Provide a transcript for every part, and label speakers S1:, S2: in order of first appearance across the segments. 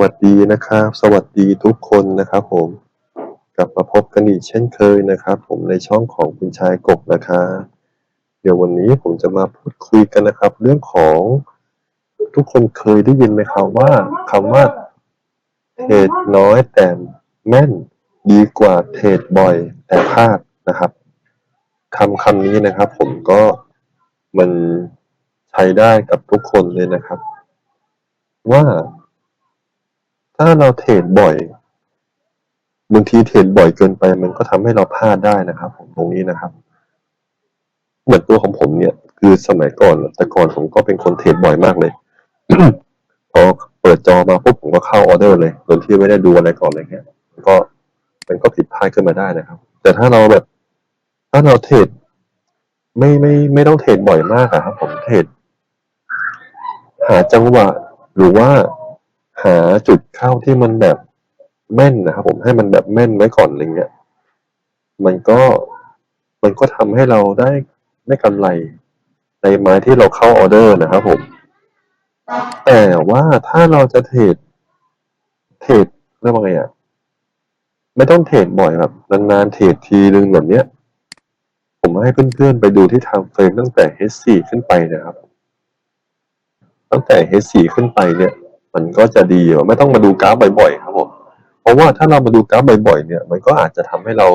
S1: วัสดีนะครับ สวัสดีทุกคนนะครับผมกลับมาพบกันอีกเช่นเคยนะครับ ผมในช่องของคุณชายกบนะครับเดี๋ยววันนี้ผมจะมาพูดคุยกันนะครับ เรื่องของทุกคนเคยได้ยินไหมครับว่าคำว่าเทรดน้อยแต่แม่นดีกว่าเทรดบ่อยแต่พลาดนะครับคำคำนี้นะครับ ผมก็มันใช้ได้กับทุกคนเลยนะครับ ว่า ถ้าเราเทรดบ่อยบางทีเทรดบ่อยเกินไป มันก็ทำให้เราพลาดได้นะครับ ผมตรงนี้นะครับ เหมือนตัวของผมเนี่ย คือสมัยก่อนแต่ก่อนผมก็เป็นคนเทรดบ่อยมากเลยพอเปิดจอมาปุ๊บผมก็เข้าออเดอร์เลยโดยที่ไม่ได้ดูอะไรก่อนเลยเงี้ยก็มันก็ผิดพลาดขึ้นมาได้นะครับ แต่ถ้าเราแบบ ถ้าเราเทรดไม่ไม่ไม่ต้องเทรดบ่อยมากอะครับ ผมเทรดหาจังหวะหรือว่า หาจุดเข้าที่มันแบบแม่นนะครับผมให้มันแบบแม่นไว้ก่อนอะไรเงี้ยมันก็มันก็ทำให้เราได้ได้กำไรในไม้ที่เราเข้าออเดอร์นะครับผม แต่ว่าถ้าเราจะเทรดเทรดเรียกว่าไงอะไม่ต้องเทรดบ่อยแบบนานๆเทรดทีนึงแบบเนี้ย ผมให้เพื่อนๆไปดูที่ทางเฟรมตั้งแต่ H4 ขึ้นไปนะครับ ตั้งแต่ H4 ขึ้นไปเนี่ย มันก็จะดีไม่ต้องมาดูกราฟบ่อยๆครับผมเพราะว่าถ้าเรามาดูกราฟบ่อยๆ เนี่ย มันก็อาจจะทำให้เรา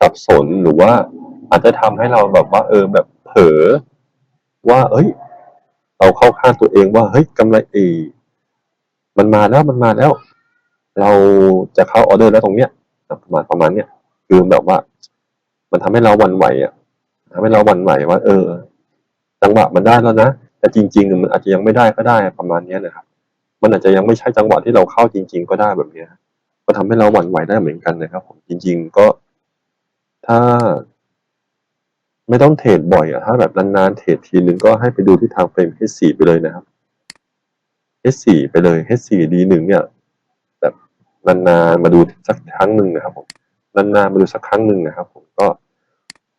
S1: สับสนหรือว่า อาจจะทำให้เราแบบว่า เออแบบเผลอว่า เอ้ย เราเข้าข้างตัวเองว่าเฮ้ยกำไรเอมันมาแล้วมันมาแล้ว เราจะเข้าออเดอร์แล้วตรงเนี้ยประมาณประมาณเนี้ยคือแบบว่า มันทำให้เราหวั่นไหวอะทำให้เราหวั่นไหวว่า เออจังหวะมันได้แล้วนะแต่จริงๆมันอาจจะยังไม่ได้ก็ได้ประมาณเนี้ยนะครับ มันอาจจะยังไม่ใช่จังหวะที่เราเข้าจริง ๆ ก็ได้แบบเนี้ยก็ทำให้เราหวั่นไหวได้เหมือนกันนะครับ ผมจริง ๆ ก็ถ้า ไม่ต้องเทรดบ่อยอะถ้าแบบนานๆเทรดทีนึงก็ให้ไปดูที่ทางเฟรม H4 ไปเลยนะครับ H4 ไปเลย H4 D1 เนี่ยแบบนานๆมาดูสักครั้งหนึ่งนะครับ ผมนานๆมาดูสักครั้งหนึ่งนะครับ ผมก็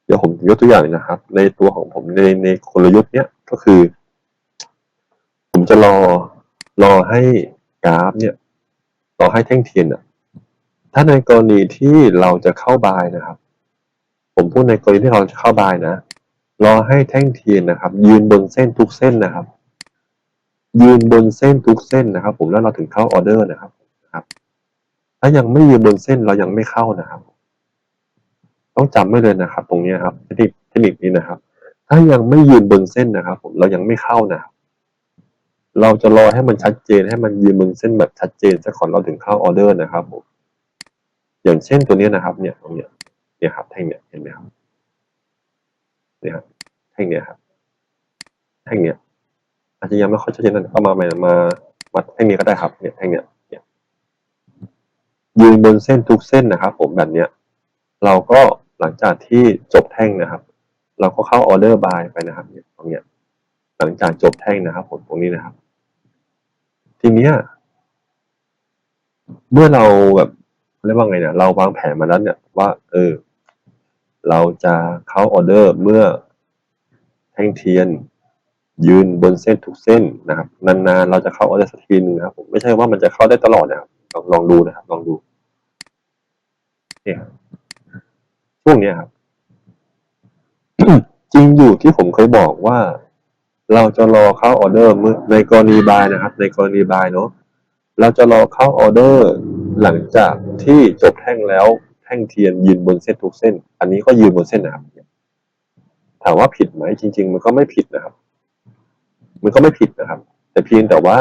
S1: เดี๋ยวผมยกตัวอย่างนะครับ ในตัวของผมในในกลยุทธ์เนี้ยก็คือ ผมจะรอ รอให้กราฟเนี่ยรอให้แท่งเทียนอะ ถ้าในกรณีที่เราจะเข้าบายนะครับ ผมพูดในกรณีที่เราจะเข้าบายนะ รอให้แท่งเทียนนะครับ ยืนบนเส้นทุกเส้นนะครับ ยืนบนเส้นทุกเส้นนะครับ ผมแล้วเราถึงเข้าออเดอร์นะครับครับถ้ายังไม่ยืนบนเส้นเรายังไม่เข้านะครับ ต้องจำไว้เลยนะครับ ตรงนี้ครับเทคนิคเทคนิคนี้นะครับ ถ้ายังไม่ยืนบนเส้นนะครับ ผมเรายังไม่เข้านะครับ เราจะรอให้มันชัดเจนให้มันยืนบนเส้นแบบชัดเจนซะก่อนเราถึงเข้าออเดอร์นะครับผมอย่างเช่นตัวนี้นะครับ เนี่ยตรงเนี้ยเนี่ยครับแท่งเนี่ยเห็นไหมครับเนี่ยครับแท่งเนี่ยครับแท่งเนี่ยอาจจะยังไม่ค่อยชัดเจนนะก็มาใหม่มาวัดแท่งนี้ก็ได้ครับ เนี่ยแท่งเนี่ยเนี่ยยืนบนเส้นทุกเส้นนะครับ ผมแบบเนี้ยเราก็หลังจากที่จบแท่งนะครับ เราก็เข้าออเดอร์บายไปนะครับ เนี่ยตรงเนี้ยหลังจากจบแท่งนะครับ ผมตรงนี้นะครับ ทีเนี้ยเมื่อเราแบบเรียกว่าไงเนี่ยเราวางแผนมาแล้วเนี่ยว่า เออ เราจะเข้าออเดอร์เมื่อแท่งเทียน ยืนบนเส้นทุกเส้นนะครับ นานๆเราจะเข้าออเดอร์สักทีนึงนะครับผมไม่ใช่ว่ามันจะเข้าได้ตลอดนะครับลองลองดูนะครับ ลองดูเนี่ยครับช่วงเนี้ยครับจริงอยู่ที่ผมเคยบอกว่า เราจะรอเข้าออเดอร์ในกรณีบายนะครับ ในกรณีบายเนาะเราจะรอเข้าออเดอร์หลังจากที่จบแท่งแล้วแท่งเทียนยืนบนเส้นทุกเส้น อันนี้ก็ยืนบนเส้นนะครับถามว่าผิดไหมจริง ๆ มันก็ไม่ผิดนะครับ มันก็ไม่ผิดนะครับ แต่เพียงแต่ว่า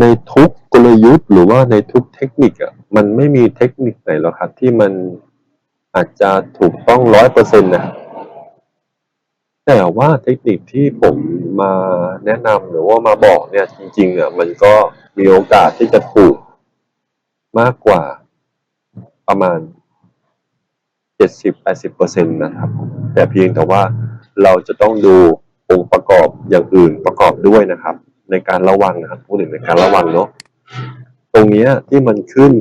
S1: ในทุกกลยุทธ์หรือว่าในทุกเทคนิคอะมันไม่มีเทคนิคไหนหรอกครับ ที่มันอาจจะถูกต้องร้อยเปอร์เซ็นต์นะครับ แต่ว่าเทคนิคที่ผมมาแนะนำหรือว่ามาบอกเนี่ยจริงๆอะมันก็มีโอกาสที่จะถูกมากกว่าประมาณเจ็ดสิบแปดสิบเปอร์เซ็นต์นะครับ แต่เพียงแต่ว่าเราจะต้องดูองค์ประกอบอย่างอื่นประกอบด้วยนะครับ ในการระวังนะครับพูดถึงในการระวังเนาะตรงเนี้ยที่มันขึ้น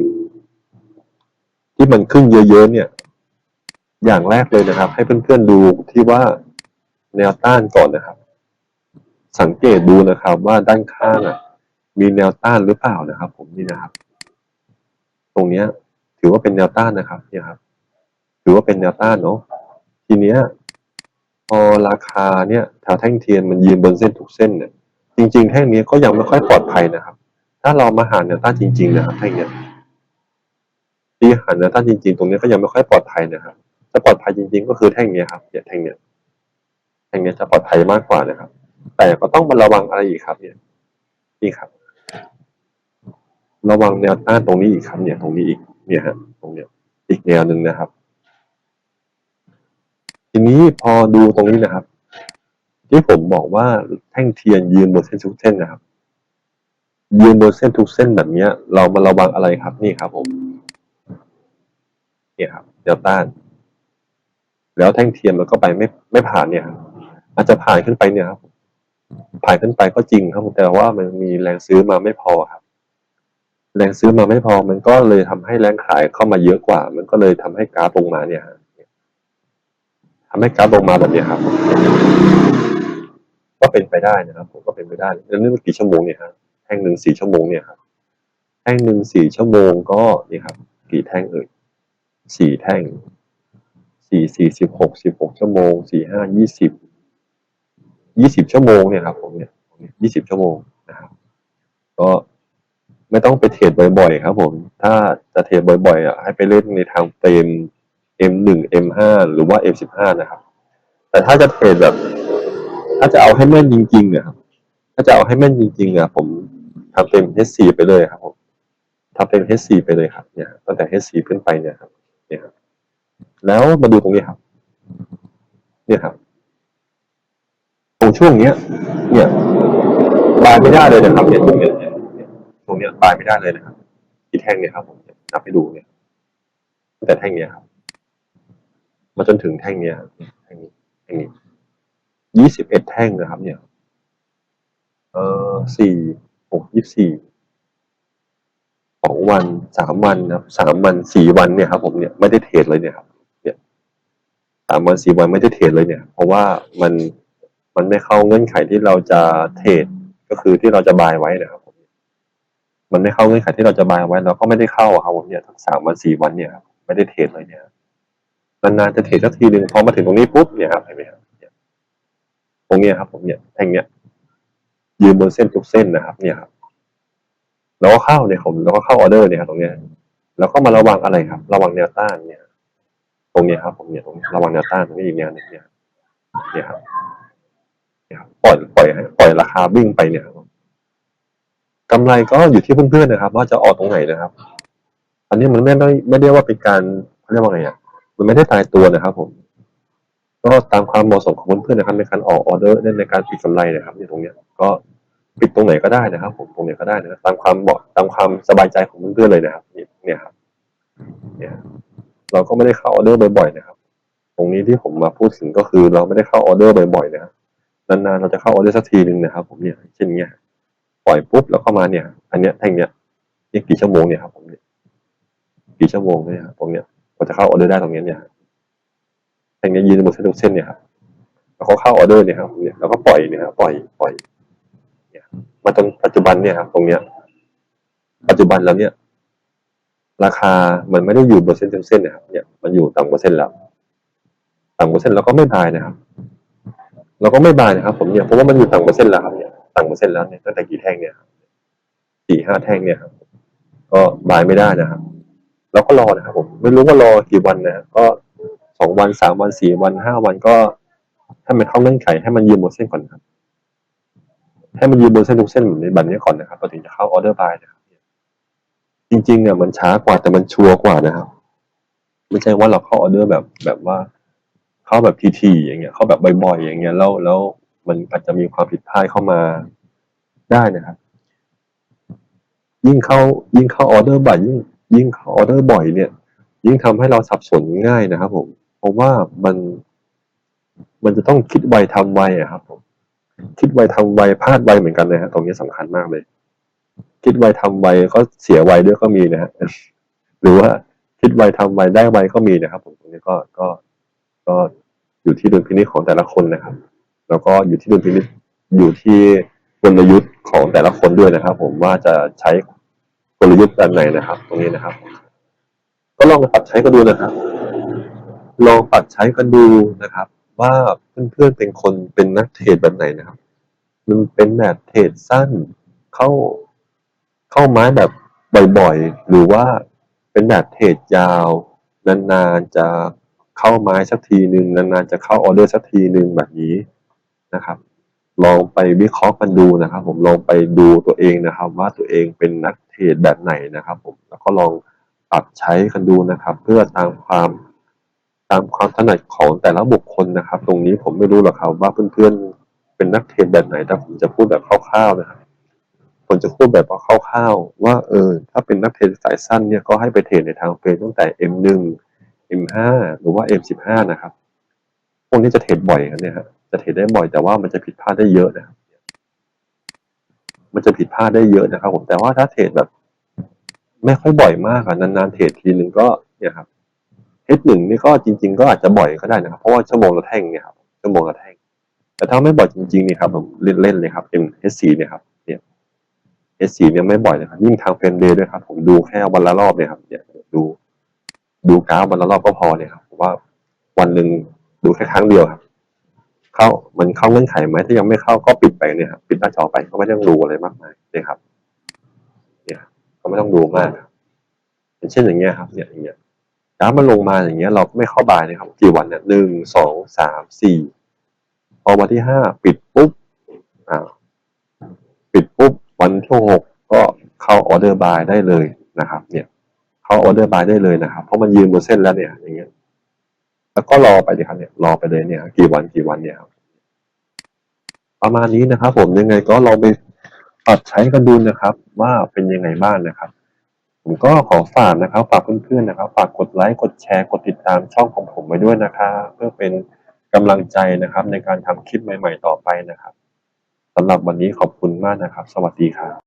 S1: ที่มันขึ้นเยอะๆเนี่ย อย่างแรกเลยนะครับ ให้เพื่อนๆดูที่ว่า แนวต้านก่อนนะครับ สังเกตดูนะครับว่าด้านข้างอะ มีแนวต้านหรือเปล่านะครับ ผมนี่นะครับ ตรงเนี้ย ถือว่าเป็นแนวต้านนะครับ เนี่ยครับ ถือว่าเป็นแนวต้านเนาะทีเนี้ยพอราคาเนี่ยแถวแท่งเทียนมันยืนบนเส้นทุกเส้นเนี่ยจริง ๆ แท่งนี้ก็ยังไม่ค่อยปลอดภัยนะครับ ถ้าเรามาหาแนวต้านจริง ๆ นะครับแท่งเนี้ยที่หาแนวต้านจริง ๆ ตรงนี้ก็ยังไม่ค่อยปลอดภัยนะครับจะปลอดภัยจริง ๆ ก็คือแท่งเนี้ยครับเนี่ยแท่งเนี้ย แท่งนี้จะปลอดภัยมากกว่านะครับ แต่ก็ต้องมาระวังอะไรอีกครับ เนี่ยนี่ครับ ระวังแนวต้านตรงนี้อีกครับ เนี่ย ตรงนี้อีก เนี่ยฮะ ตรงเนี้ย อีกแนวหนึ่งนะครับ ทีนี้พอดูตรงนี้นะครับ ที่ผมบอกว่าแท่งเทียนยืนบนเส้นทุกเส้นนะครับ ยืนบนเส้นทุกเส้นแบบเนี้ย เรามาระวังอะไรครับ นี่ครับ ผมเนี่ยครับแนวต้าน แล้วแท่งเทียนมันก็ไปไม่ไม่ผ่านเนี่ยครับ อาจจะผ่านขึ้นไปเนี่ยครับผ่านขึ้นไปก็จริงครับแต่ว่ามันมีแรงซื้อมาไม่พอครับ แรงซื้อมาไม่พอมันก็เลยทำให้แรงขายเข้ามาเยอะกว่า มันก็เลยทำให้กราฟลงมาเนี่ยครับทำให้กราฟลงมาแบบนี้ครับ ก็เป็นไปได้นะครับ ผมก็เป็นไปได้แล้วนี่มันกี่ชั่วโมงเนี่ยครับแท่งหนึ่งสี่ชั่วโมงเนี่ยครับแท่งหนึ่งสี่ชั่วโมงก็นี่ครับ กี่แท่งเอ่ยสี่แท่งสี่สี่สิบหกสิบหกชั่วโมงสี่ห้ายี่สิบ ยี่สิบชั่วโมงเนี่ยครับผมเนี่ยยี่สิบชั่วโมงนะครับ ก็ไม่ต้องไปเทรดบ่อยๆครับ ผม ถ้าจะเทรดบ่อยๆอะให้ไปเล่นในทางเฟรม M1 M5 หรือว่า M15 นะครับ แต่ถ้าจะเทรดแบบ ถ้าจะเอาให้แม่นจริงๆเนี่ยครับ ถ้าจะเอาให้แม่นจริงๆอะผมทำเป็น H4 ไปเลยครับผมทำเป็น H4 ไปเลยครับ เนี่ยตั้งแต่ H4 ขึ้นไปเนี่ยครับ เนี่ยครับ แล้วมาดูตรงนี้ครับ เนี่ยครับ ช่วงเนี้ย เนี่ยบายไม่ได้เลยนะครับเนี่ยตรงเนี้ยเนี่ยตรงเนี้ยบายไม่ได้เลยนะครับที่แท่งเนี่ยครับผมนับไปดูเนี่ยตั้งแต่แท่งเนี้ยครับ มาจนถึงแท่งเนี้ยแท่งนี้แท่งนี้ยี่สิบเอ็ดแท่งนะครับ เนี่ย เออสี่หกยี่สี่สองวันสามวันนะครับสามวันสี่วันเนี่ยครับ ผมเนี่ยไม่ได้เทรดเลยเนี่ยครับ เนี่ยสามวันสี่วันไม่ได้เทรดเลยเนี่ย เพราะว่ามัน มันไม่เข้าเงื่อนไขที่เราจะเทรดก็คือที่เราจะบายไว้นะครับผมมันไม่เข้าเงื่อนไขที่เราจะบายไว้เราก็ไม่ได้เข้าครับผมเนี่ยทั้งสามวันสี่วันเนี่ยไม่ได้เทรดเลยเนี่ยนานๆจะเทรดสักทีหนึ่งพอมาถึงตรงนี้ปุ๊บเนี่ยครับเห็นไหมครับเนี่ยตรงนี้ครับ ผมเนี่ยแท่งเนี้ยยืนบนเส้นทุกเส้นนะครับ เนี่ยครับแล้วก็เข้าเนี่ยผมแล้วก็เข้าออเดอร์เนี่ยครับตรงเนี้ยแล้วก็มาระวังอะไรครับ ระวังแนวต้านเนี่ย ตรงเนี้ยครับ ผมเนี่ยตรงนี้ระวังแนวต้านตรงนี้อีกแนวหนึงเนี่ยเนี่ยเนี่ยครับ ปล่อยปล่อยให้ปล่อยราคาวิ่งไปเนี่ยครับกำไรก็อยู่ที่เพื่อนๆนะครับ ว่าจะออกตรงไหนนะครับ อันนี้มันไม่ได้ไม่ได้ว่าเป็นการเขาเรียกว่าไงอะมันไม่ได้ตายตัวนะครับ ผม ก็ตามความเหมาะสมของเพื่อนๆนะครับ ในการออกออเดอร์ในการปิดกำไรนะครับในตรงเนี้ย ก็ปิดตรงไหนก็ได้นะครับ ผมตรงไหนก็ได้นะครับตามความเหมาะตามความสบายใจของเพื่อนๆเลยนะครับเนี่ยเนี่ยครับ เนี่ย เราก็ไม่ได้เข้าออเดอร์บ่อยๆนะครับ ตรงนี้ที่ผมมาพูดถึงก็คือเราไม่ได้เข้าออเดอร์บ่อยๆนะครับ นานๆเราจะเข้าออเดอร์สักทีหนึ่งนะครับ ผมเนี่ยเช่นเนี้ยปล่อยปุ๊บแล้วเข้ามาเนี่ย อันเนี้ยแท่งเนี้ยนี่กี่ชั่วโมงเนี่ยครับผมเนี่ยกี่ชั่วโมงเนี่ยครับตรงเนี้ยเราจะเข้าออเดอร์ได้ตรงเนี้ยเนี่ยแท่งเนี้ยยืนบนเส้นทุกเส้นเนี่ยครับแล้วเขาเข้าออเดอร์เนี่ยครับผมเนี่ยแล้วก็ปล่อยเนี่ยครับปล่อยปล่อยเนี่ยมาตรงปัจจุบันเนี่ยครับตรงเนี้ย ปัจจุบันแล้วเนี่ย ราคามันไม่ได้อยู่บนเส้นเส้นนะครับเนี่ยมันอยู่ต่ำกว่าเส้นแล้วต่ำกว่าเส้นเราก็ไม่บายนะครับ เราก็ไม่บายนะครับ ผมเนี่ยเพราะว่ามันอยู่ต่ำกว่าเส้นแล้วครับเนี่ยต่ำกว่าเส้นแล้วเนี่ยตั้งแต่กี่แท่งเนี่ยสี่ห้าแท่งเนี่ยครับก็บายไม่ได้นะครับเราก็รอนะครับ ผมไม่รู้ว่ารอกี่วันนะก็สองวันสามวันสี่วันห้าวันก็ให้มันเข้าเงื่อนไขให้มันยืนบนเส้นก่อนครับให้มันยืนบนเส้นทุกเส้นแบบนี้แบบนี้ก่อนนะครับเราถึงจะเข้าออเดอร์บายนะครับจริงๆเนี่ยมันช้ากว่าแต่มันชัวร์กว่านะครับ ไม่ใช่ว่าเราเข้าออเดอร์แบบแบบว่า เข้าแบบทีๆอย่างเงี้ยเข้าแบบบ่อยๆอย่างเงี้ยแล้วแล้วมันอาจจะมีความผิดพลาดเข้ามาได้นะครับ ยิ่งเข้ายิ่งเข้าออเดอร์บ่อยยิ่งยิ่งเข้าออเดอร์บ่อยเนี่ย ยิ่งทำให้เราสับสนง่ายนะครับ ผมเพราะว่ามัน มันจะต้องคิดไวทำไวอะครับผมคิดไวทำไวพลาดไวเหมือนกันนะฮะตรงนี้สำคัญมากเลย คิดไวทำไวก็เสียไวด้วยก็มีนะฮะหรือว่าคิดไวทำไวได้ไวก็มีนะครับ ผมตรงนี้ก็ก็ ก็อยู่ที่ดุลพินิจของแต่ละคนนะครับ แล้วก็อยู่ที่ดุลพินิจอยู่ที่กลยุทธ์ของแต่ละคนด้วยนะครับ ผมว่าจะใช้กลยุทธ์แบบไหนนะครับ ตรงนี้นะครับ ก็ลองปรับใช้กันดูนะครับ ลองปรับใช้กันดูนะครับ ว่าเพื่อนๆเป็นคนเป็นนักเทรดแบบไหนนะครับ มันเป็นแบบเทรดสั้นเข้าเข้าไม้แบบบ่อยๆ หรือว่าเป็นแบบเทรดยาวนานๆจะ เข้าไม้สักทีหนึ่งนานๆจะเข้าออเดอร์สักทีหนึ่งแบบนี้นะครับ ลองไปวิเคราะห์กันดูนะครับ ผมลองไปดูตัวเองนะครับ ว่าตัวเองเป็นนักเทรดแบบไหนนะครับ ผมแล้วก็ลองปรับใช้กันดูนะครับ เพื่อตามความตามความถนัดของแต่ละบุคคลนะครับ ตรงนี้ผมไม่รู้หรอกครับ ว่าเพื่อนๆเป็นนักเทรดแบบไหนแต่ผมจะพูดแบบคร่าวๆนะครับผมจะพูดแบบว่าคร่าวๆว่าเออถ้าเป็นนักเทรดสายสั้นเนี่ยก็ให้ไปเทรดในทางเฟซตั้งแต่ M1 M5 หรือว่า M15 นะครับพวกนี้จะเทรดบ่อยครับเนี่ยฮะจะเทรดได้บ่อยแต่ว่ามันจะผิดพลาดได้เยอะนะครับ มันจะผิดพลาดได้เยอะนะครับ ผมแต่ว่าถ้าเทรดแบบ ไม่ค่อยบ่อยมากอะนานๆเทรดทีหนึ่งก็เนี่ยครับ H1 นี่ก็จริง ๆ ก็อาจจะบ่อยก็ได้นะครับ เพราะว่าชั่วโมงละแท่งเนี่ยครับชั่วโมงละแท่ง แต่ถ้าไม่บ่อยจริงๆนี่ครับผมเล่นๆเลยครับ M H4 เนี่ยครับเนี่ย H4 เนี่ยไม่บ่อยเลยครับยิ่งทางเฟรนเดย์ด้วยครับ ผมดูแค่วันละรอบเนี่ยครับเนี่ยดู ดูกราฟวันละรอบก็พอเนี่ยครับผมว่าวันหนึ่งดูแค่ครั้งเดียวครับ เข้ามันเข้าเงื่อนไขไหมถ้ายังไม่เข้าก็ปิดไปเนี่ยครับปิดหน้าจอไปก็ไม่ต้องดูอะไรมากมายเนี่ยครับ เนี่ยก็ไม่ต้องดูมากครับอย่างเช่นอย่างเงี้ยครับ เนี่ยอย่างเงี้ยกราฟมันลงมาอย่างเงี้ย เราก็ไม่เข้าบายนะครับ กี่วันเนี่ยหนึ่งสองสามสี่พอวันที่ห้าปิดปุ๊บอ่าปิดปุ๊บวันที่หกก็เข้าออเดอร์บายได้เลยนะครับ เนี่ย เข้าออเดอร์บายได้เลยนะครับ เพราะมันยืนบนเส้นแล้วเนี่ยอย่างเงี้ย แล้วก็รอไปเลยครับเนี่ยรอไปเลยเนี่ย กี่วันกี่วันเนี่ยครับประมาณนี้นะครับ ผมยังไงก็ลองไปปรับใช้กันดูนะครับ ว่าเป็นยังไงบ้างนะครับ ผมก็ขอฝากนะครับฝากเพื่อนๆนะครับ ฝากกดไลค์กดแชร์กดติดตามช่องของผมไว้ด้วยนะครับเพื่อเป็นกำลังใจนะครับ ในการทำคลิปใหม่ ๆ ต่อไปนะครับสำหรับวันนี้ขอบคุณมากนะครับ สวัสดีครับ